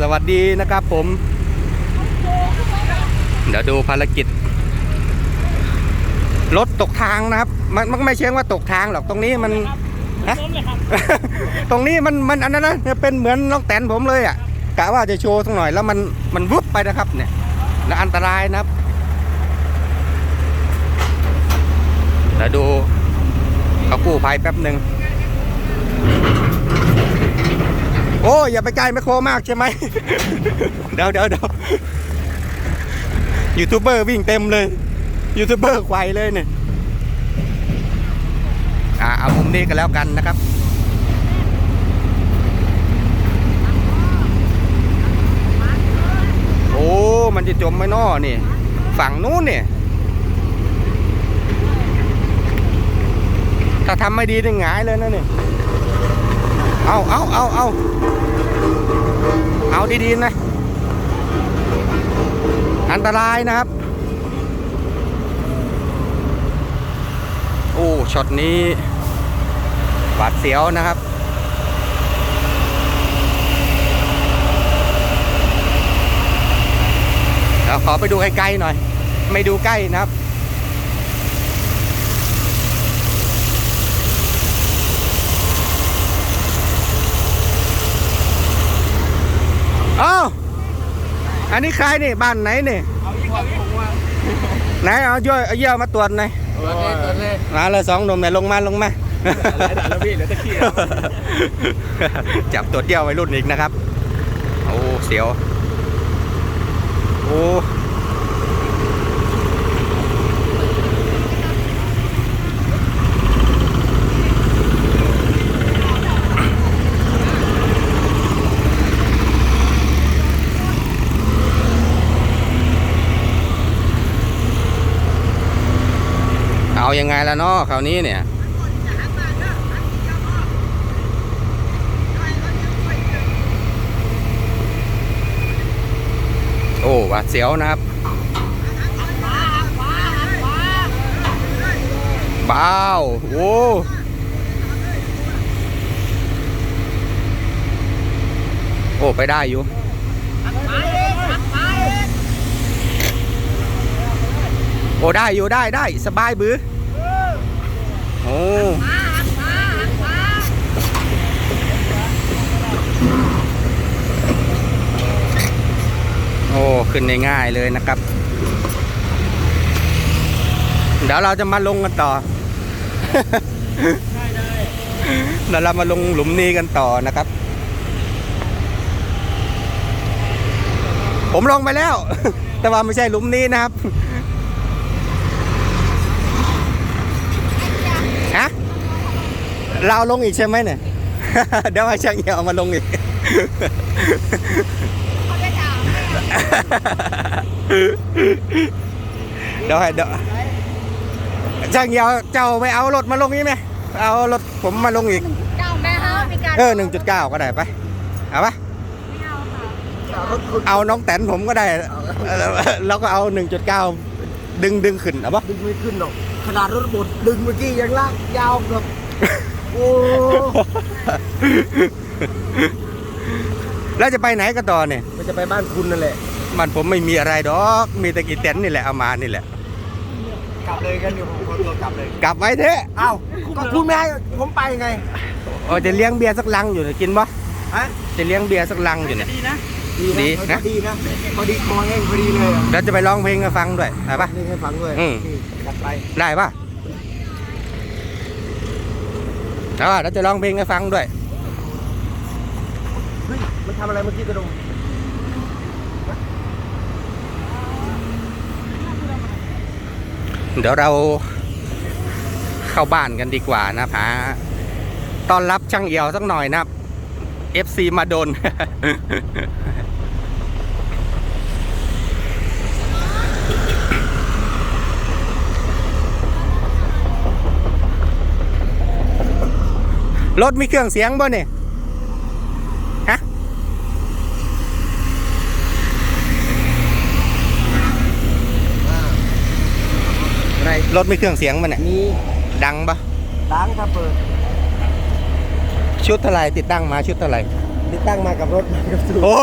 สวัสดีนะครับผม เดี๋ยวดูภารกิจ รถตกทางนะครับ มันมันไม่เชิงว่าตกทางหรอกตรงนี้มันฮะตรงนี้มันมันอันนั้นนะเป็นเหมือนน้องแตนผมเลยอะกะว่าจะโชว์สักหน่อยแล้วมันมันวุบไปนะครับ เนี่ยแล้วอันตรายนะครับเดี๋ยวดูเขากู้ภัยแป๊บหนึ่ง โอ้ยอย่าไปไกลแมคโครมากใช่ไหมเดี๋ยวเดี๋ยวเดี๋ยวยูทูบเบอร์วิ่งเต็มเลยยูทูบเบอร์ไกวเลยเนี่ยอ่าเอามุมนี้กันแล้วกันนะครับโอ้มันจะจมไหมน้อนี่ ฝั่งนู้นเนี่ยถ้าทำไม่ดีจะหงายเลยนะเนี่ย เอาเอาเอาเอาเอาดีๆนะ อันตรายนะครับ โอ้ ช็อตนี้หวาดเสียวนะครับเดี๋ยวขอไปดูไกลๆหน่อย ไม่ดูใกล้นะครับ เอ้า อันนี้ใครนี่บ้านไหนนี่ไหนเอาย่อยเอาเยี่ยวมาตรวจหน่อยตัวนี้ตัวนี้มาเลยสองหนุ่มเนี่ยลงมาลงมาหลายด่านแล้วพี่เหลือตะขี้แล้วจับตัวเดี่ยวไว้รุ่นอีกนะครับ โอ้เสียว โอ้ ยังไงล่ะเนาะคราวนี้เนี่ยโอ้หวาดเสียวนะครับบ้าวโอ้โอ้ ไปได้อยู่โอ้ได้อยู่ได้ได้สบายบื้อ โอ้โอ้ขึ้นง่ายๆเลยนะครับ เดี๋ยวเราจะมาลงกันต่อเดี๋ยวเรามาลงหลุมนี้กันต่อนะครับ ผมลงไปแล้ว แต่ว่าไม่ใช่หลุมนี้นะครับ ฮะ เราลงอีกใช่ไหมเนี่ย เดี๋ยวมาช่างเหี่ยวเอามาลงอีกเดี๋ยวให้เดี๋ยวช่างเหี่ยวเจ้าไม่เอารถมาลงนี่ไหมเอารถผมมาลงอีกเก้าแม่ฮะมีการเออหนึ่งจุดเก้าก็ได้ไป เอาปะไม่เอาค่ะรถคุณเอาน้องแตนผมก็ได้เออแล้วก็เอาหนึ่งจุดเก้าดึงดึงขึ้นเอาปะ ดึงไม่ขึ้นหรอก ขนาดรถบดดึงเมื่อกี้ยังลากยาวแบบ โอ้แล้วจะไปไหนกันต่อเนี่ยมันจะไปบ้านคุณนั่นแหละมันผมไม่มีอะไรดอก มีแตะกี้เต็นท์นี่แหละเอามานี่แหละ กลับเลยกันเดี๋ยวผมขอตัวกลับเลยกลับไว้เถอะเอ้าก็คุณแม่ผมไปไงโอ้จะเลี้ยงเบียร์สักลังอยู่เนี่ยกินปะฮะจะเลี้ยงเบียร์สักลังอยู่เนี่ย ดีนะดีนะนะดีนะพอดีมองเองพอดีเลยอะแล้วจะไปร้องเพลงให้ฟังด้วยได้ปะนี่ให้ฟังด้วยอืม นี่กลับไป ได้ปะ เอาว่าเราจะร้องเพลงให้ฟังด้วย เฮ้ย มันทำอะไรเมื่อกี้กระดงเดี๋ยวเราเข้าบ้านกันดีกว่านะพาต้อนรับช่างเอียวสักหน่อยนะครับ FC มาโดน รถมีเครื่องเสียงบ่เนี่ยฮะอะไรรถมีเครื่องเสียงบ่เนี่ยมีดังปะล้างถ้าเปิด ชุดเท่าไหรติดตั้งมาชุดเท่าไหรมติดตั้งมากับรถกับสูโอ้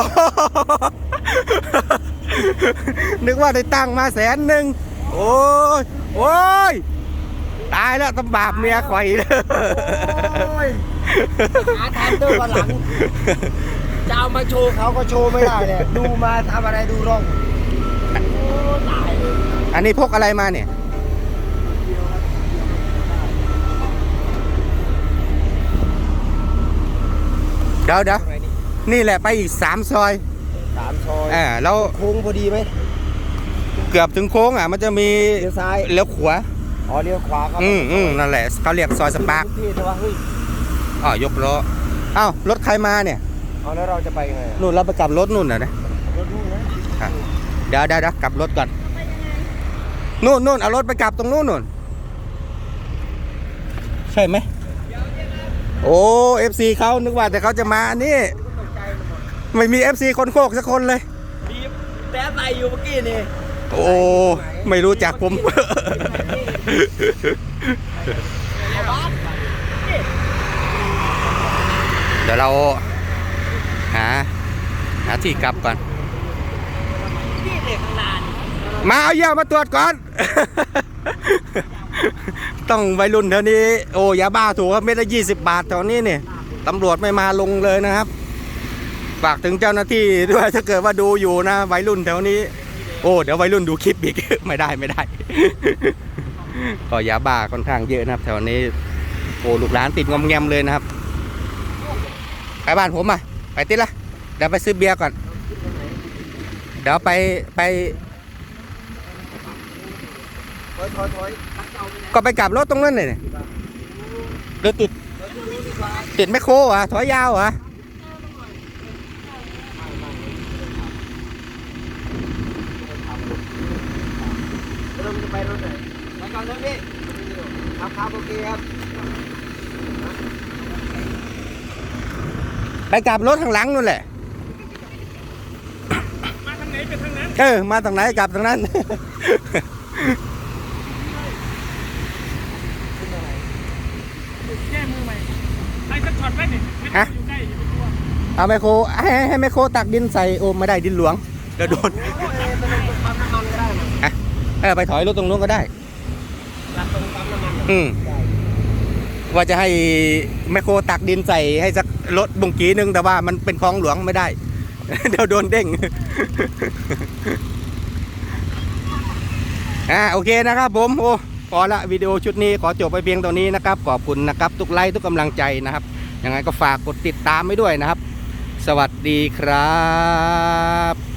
นึกว่าได้ตั้งมาแสนหนึ่งโอ้ยโอ้ย ตายแล้วตำบาปเมียข่อยเลยโอ้ยหาทานเตอร์วันหลังจะเอามาโชว์เขาก็โชว์ไม่ได้เนี่ยดูมาทำอะไรดูร่องโอ้ตายเลยอันนี้พกอะไรมาเนี่ยเดี๋ยวเดี๋ยวตรงไหนนี่นี่แหละไปอีกสามซอยสามซอยอ่าแล้วโค้งพอดีไหมเกือบถึงโค้งอะมันจะมีเลี้ยวซ้ายเลี้ยวขวา อ๋อเลี้ยวขวาครับอืมอืมนั่นแหละเขาเรียกซอยสปาร์คพี่แต่ว่าเฮ้ยอ๋อยกล้ออ้าวรถใครมาเนี่ยเอาแล้วเราจะไปยังไงอะนู่นเราไปกลับรถนู่นน่ะนะรถนู่นนะเดี๋ยวเดี๋ยวเดี๋ยวกลับรถก่อนนู่นนู่นเอารถไปกลับตรงนู่นนู่นใช่ไหมโอ้เอฟซีเขานึกว่าแต่เขาจะมานี่ ไม่มีเอฟซีคนโคกสักคนเลยมีแต่ใส่อยู่เมื่อกี้นี่ โอ้ไม่รู้จักผม เดี๋ยวเราหาหาที่กลับก่อน มาเอาเยี่ยวมาตรวจก่อน ต้องวัยรุ่นแถวนี้ โอ้ยาบ้าถูกครับเม็ดละยี่สิบบาทแถวนี้เนี่ยตำรวจไม่มาลงเลยนะครับ ฝากถึงเจ้าหน้าที่ด้วยถ้าเกิดว่าดูอยู่นะวัยรุ่นแถวนี้ โอ้เดี๋ยววัยรุ่นดูคลิปอีก ไม่ได้ไม่ได้ ก็ยาบ้าค่อนข้างเยอะนะครับ แถวนี้โอ้ลูกหลานติดงอมแงมเลยนะครับไปบ้านผมอะไปติดละเดี๋ยวไปซื้อเบียร์ก่อน เดี๋ยวไปไปก็ไปกลับรถตรงนั้นเลยเนี่ยเดี๋ยวติดติดแมคโครอะถอยยาวอะ เราจะ ไปรถไหนไปก่อนเลยพี่ครับครับโอเคครับไปกลับรถข้างหลังนู่นแหละ มาทางไหนไปทางนั้น เออ มาทางไหนกลับทางนั้น แก้มือใหม่ไอ้สักช็อตไว้นี่ไม่ฮะต้องอยู่ใกล้อย่าไปกลัวเอาแมคโครให้ให้แมคโครตักดินใส่โอ้ไม่ได้ดินหลวงเดี๋ยวโดน เออไปถอยรถตรงนู้นก็ได้รัดตรงปั๊มน้ำมันอืมได้ว่าจะให้แมคโครตักดินใส่ให้สักรถบุงกีนึงแต่ว่ามันเป็นคลองหลวงไม่ได้ เดี๋ยวโดนเด้งอ่าโอเคนะครับผมโอ้พอละวิดีโอชุดนี้ขอจบไปเพียงเท่านี้นะครับ ขอบคุณนะครับทุกไลค์ทุกกำลังใจนะครับยังไงก็ฝากกดติดตามไว้ด้วยนะครับ สวัสดีครับ